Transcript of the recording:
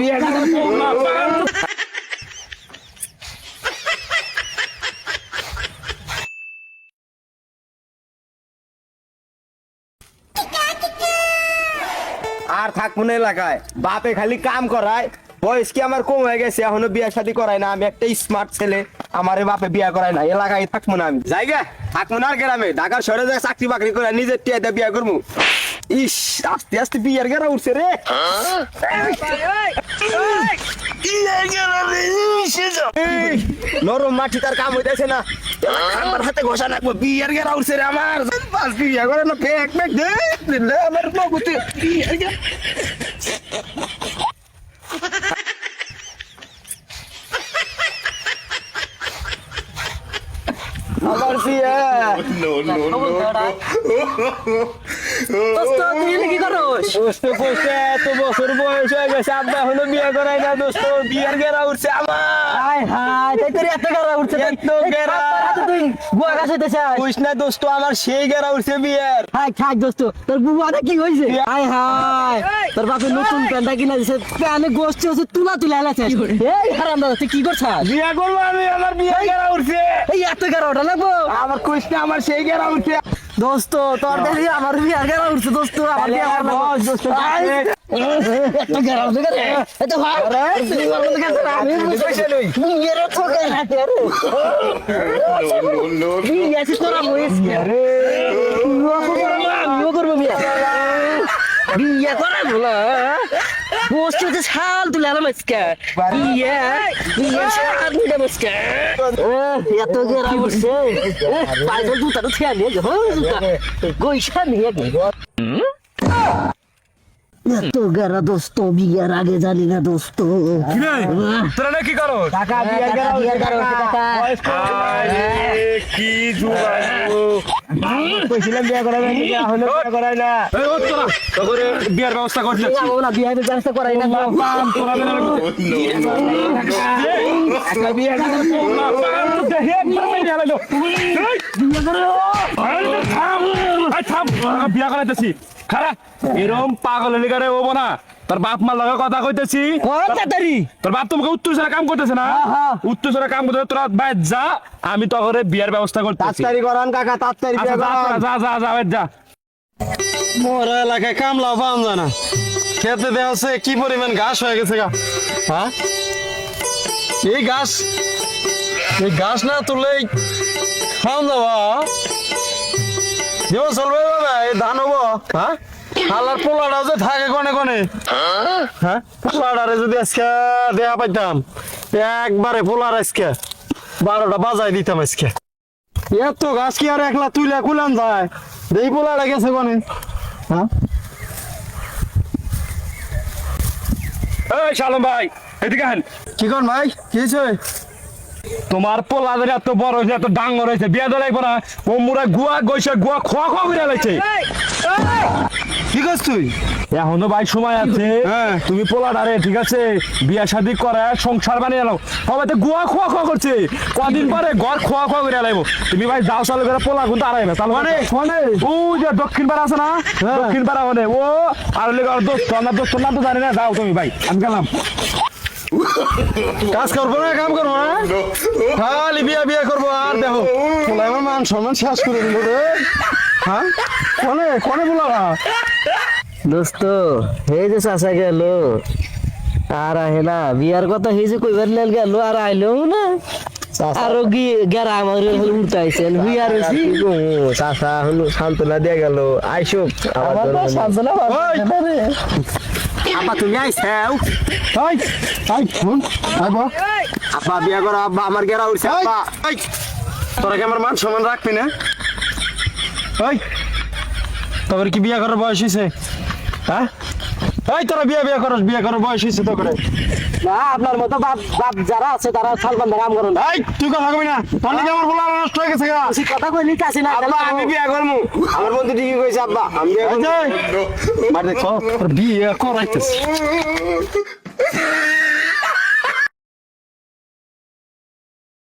বিয়ে আর থাকব না এলাকায় বাপে খালি কাম করায়। বয়স কি আমার কম হয়ে গেছে এখনও বিয়া শাদি করায় না। আমি একটা স্মার্ট ছেলে আমারে বাপে বিয়া করায় না। এলাকায় থাকব না আমি। জায়গা? থাকব না আর গ্রামে। ঢাকার শহরে যায় চাকরি বাকরি করে নিজের টিয়াতে বিয়া করব। ইস আস্তে আস্তে বিয়ার গেরা উঠছে রে নরম মাটি তার কাম হইতেছে না আমার হাতে ঘষা রাখব বিয়ার গেরা উঠছে রে আমার বাস বিয়া করে না ফেক ফেক দে আমার নগতে বিয়ার আমার বিয়া দোস্ত তুই কি করস দোস্ত কইছে এত বছর বয়স হয়ে গেছে আব্বা এখনও বিয়ে করাই না দোস্ত বিয়ার গেরা উঠছে আমার হাই হাই তাই তোর এত গেরা উঠছে এত গেরা। তুই বুয়া গাছ হইতেছে কইস না দোস্ত আমার সেই গেরা উঠছে বিয়ার হাই থাক দোস্ত তোর বুয়াটা কি হইছে হাই হাই তোর বাপে নতুন প্যান্টটা কিনা দিছে প্যানে গোষ্ঠী হচ্ছে তুলা তুলা এলাছে এই হারাম দাদা তুই কি করছাস বিয়া করব আমি আমার বিয়ার গেরা উঠছে এই এত গেরা ওটা লাগবো আমার কইস না আমার সেই গেরা উঠছে দোস্ত তোর দেখি আমার বিয়ার গেরা উঠছে দোস্ত? আমার বিয়া আরে বস, দোস্ত, এত গেরা উঠছে গেরা এত ভাই। আমার মধ্যে গেছে আমি বুঝছি লই। বিয়ের তো গেরা রে বিয়ে আছে তোরা বইস রে আমিও করব বিয়া বিয়ে। করা বলা বস্তু হচ্ছে শাল তুলে আলাম আজকে বিয়ে বিয়ে শাল তুলে আজকে এত গেরা উঠছে পাইছে জুতা তো খেয়া নিয়ে যাব জুতা। গইসা নিয়ে গে এত গেরা দোস্ত বিয়ের আগে জানি না দোস্ত। তোরা না কি করো? টাকা বিয়ার গেরা উঠছে টাকা। বয়স কম আরে কি জুগাইবো কইছিলাম বিয়া করাবে না এখনও বিয়া করায় না। এই ও তোরা। তোরে বিয়ার ব্যবস্থা করছিস না বিয়ে ব্যবস্থা করাই না। তোরা বেলা একটা বিয়ে বিয়া করাইতেছি। খারা এরম পাগল লিগারে হব না তোর বাপ মার লগে কথা কইতেছি। তাড়াতাড়ি? তোর বাপ তোমাকে উত্তর ছাড়া কাম করতেছে না? উত্তর ছাড়া কাম করতেছে তোরা বাইর যা আমি তো করে বিয়ার ব্যবস্থা করতেছি। তাড়াতাড়ি করান কাকা তাড়াতাড়ি আচ্ছা বিয়া যা করান। যা যা যা বাইর যা। মোর এলাকায় কামলা পাম জানা খেতে দেওয়া আছে কি পরিমাণ ঘাস হয়ে গেছে গা? হ্যাঁ? এই ঘাস এই ঘাস না তুললে খাওয়া যাবা যেও চলবে বাবা এই ধান হব হ্যাঁ? আল্লাহর পোলাটা যে থাকে কনে কনে। হ্যাঁ? পোলাটারে যদি আজকে দেয়া পাইতাম একবারে পোলার আজকে বারোটা বাজাই দিতাম আজকে। এত গাছ কি আর একলা তুইলা কুলান যায়? দেই পোলাটা গেছে কনে। হ্যাঁ? এই শালম ভাই এদিকে আহেন। কি কর ভাই? কি হয়েছে? তোমার পোলাদের এত বড় হয়েছে এত ডাঙর হয়েছে বিয়া দেওয়া লাগবে না ও মুরা গুয়া গইছে গুয়া খোয়া খোয়া করে লাগছে কি করছ তুই? এখনও ভাই সময় আছে। হ্যাঁ। তুমি পোলাডারে ঠিক আছে? বিয়া শাদি করে সংসার বানিয়ে এলো হবে তো গুয়া খোয়া খোয়া করছে। কদিন পরে ঘর খোয়া খোয়া করে এলাইবো তুমি ভাই যাও চালু করে পোলা কিন্তু আড়াই না চালু মানে মানে? ও যে দক্ষিণ পাড়া আছে না? দক্ষিণ পাড়া মানে। ও আর লেগে আর দোস্ত না দোস্ত না তো জানি না। যাও তুমি ভাই আমি গেলাম। কাজ করব না কাম করব না? খালি বিয়া বিয়া করব আর দেখো। আমার মান সম্মান শেষ করে দিল রে। হ্যাঁ? কনে কনে পোলা দোস্ত এই যে চাষা গেল আর আহে না। বিয়ার কথা হয়েছে কইবার লেল গেল আর আইলেও না। আরও গেরা আমার চাষা হলো সান্ত্বনা দিয়ে গেল। আইসুক আমার তো সান্ত্বনা আব্বা তুমি আইসাও আইব আব্বা বিয়া করো আব্বা আমার গেরা উঠছে আব্বা। তোরা কি আমার মান সম্মান রাখবি না? ওই তোর কি বিয়া করার বয়স হয়েছে হ্যাঁ? এই তোরা বিয়া বিয়া করস বিয়া করার বয়স হয়েছে তো করে না আপনার মতো বাপ বাপ যারা আছে তারা সালমান কাম করুন। এই তুই কথা কবি না। তোর নাকি আমার পোলা নষ্ট হয়ে গেছে গা। কথা কইলি কাছে না আব্বা আমি বিয়া করব আমার বন্ধু ঠিকই কইছে আব্বা আমি বিয়া করব মার দেখো বিয়ে করাইতেছি।